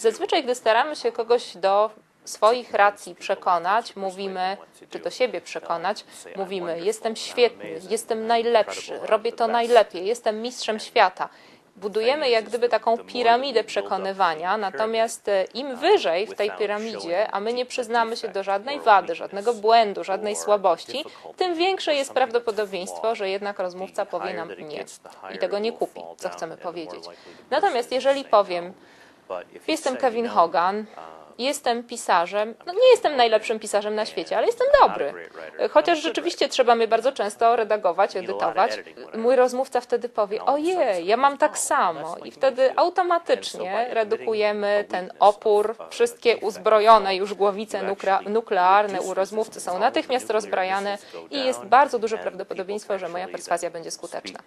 Zazwyczaj, gdy staramy się kogoś do swoich racji przekonać, mówimy, czy do siebie przekonać, mówimy: Jestem świetny, jestem najlepszy, robię to najlepiej, jestem mistrzem świata. Budujemy jak gdyby taką piramidę przekonywania, natomiast e, im wyżej w tej piramidzie, a my nie przyznamy się do żadnej wady, żadnego błędu, żadnej słabości, tym większe jest prawdopodobieństwo, że jednak rozmówca powie nam nie i tego nie kupi, co chcemy powiedzieć. Natomiast jeżeli powiem, Jestem Kevin Hogan. Jestem pisarzem. No nie jestem najlepszym pisarzem na świecie, ale jestem dobry. Chociaż rzeczywiście trzeba mnie bardzo często redagować, edytować. Mój rozmówca wtedy powie: Ojej, ja mam tak samo. I wtedy automatycznie redukujemy ten opór. Wszystkie uzbrojone już głowice nukle- nuklearne u rozmówcy są natychmiast rozbrajane i jest bardzo duże prawdopodobieństwo, że moja perswazja będzie skuteczna.